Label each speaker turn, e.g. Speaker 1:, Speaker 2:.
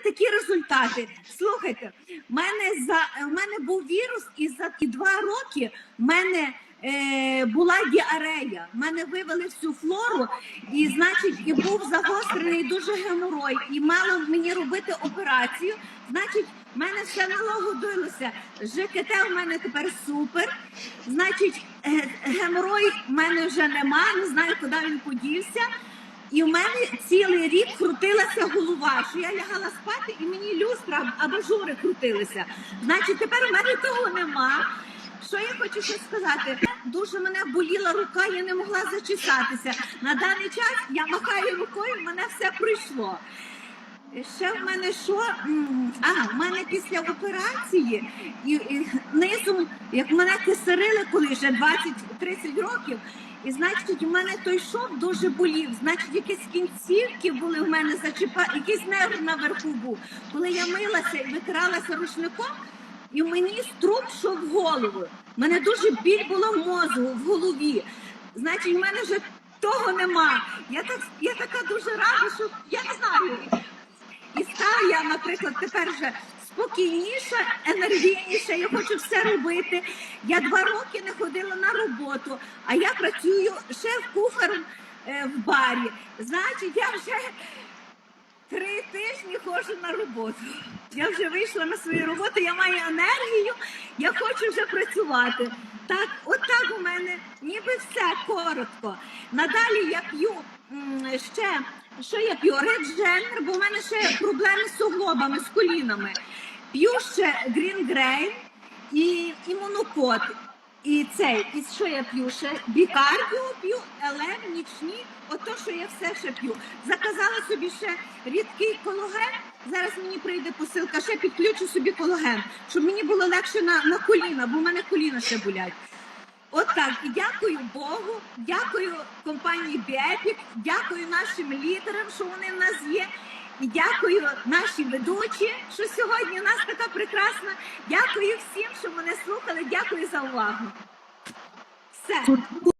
Speaker 1: такі результати. Слухайте, мене за в мене був вірус, і за ті два роки в мене е, була діарея. В мене вивели всю флору, і значить, і був загострений дуже геморой, і мало мені робити операцію. Значить, в мене все налагодилося. ЖКТ у мене тепер супер. Значить, е, геморой в мене вже нема, не знаю, куди він подівся. І в мене цілий рік крутилася голова, що я лягала спати, і мені люстра абажури крутилися. Значить, тепер у мене того нема. Що я хочу ще сказати? Дуже мене боліла рука, я не могла зачесатися. На даний час я махаю рукою, мене все пройшло. Ще в мене що? А, в мене після операції і, і низом, як мене кисарили, коли вже 20-30 років, і значить, у мене той шов дуже болів. Значить, якісь кінцівки були в мене зачіпа, якийсь нерв наверху був. Коли я милася і витиралася рушником, і мені струм йшов в голову. Мене дуже біль була в мозку, в голові. Значить, в мене вже того нема. Я так я така дуже рада, що я не знаю. І стала я, наприклад, тепер вже спокійніша, енергійніша, я хочу все робити. Я два роки не ходила на роботу, а я працюю шеф-кухарем е, в барі. Значить, я вже три тижні ходжу на роботу. Я вже вийшла на свою роботу, я маю енергію, я хочу вже працювати. Так, от у мене ніби все коротко. Надалі я п'ю ще, що я п'ю? Редженер, бо в мене ще проблеми з суглобами, з колінами. П'ю ще Грінгрейн і імунокод. І цей, і що я п'ю ще? Бікардіо п'ю, елем, нічні, ото що я все ще п'ю. Заказала собі ще рідкий кологен. Зараз мені прийде посилка, ще підключу собі кологен, щоб мені було легше на, на коліна, бо в мене коліна ще болять. От. І дякую Богу, дякую компанії Біепік, дякую нашим лідерам, що вони в нас є. І дякую нашій ведучі, що сьогодні у нас така прекрасна. Дякую всім, що мене слухали. Дякую за увагу. Все.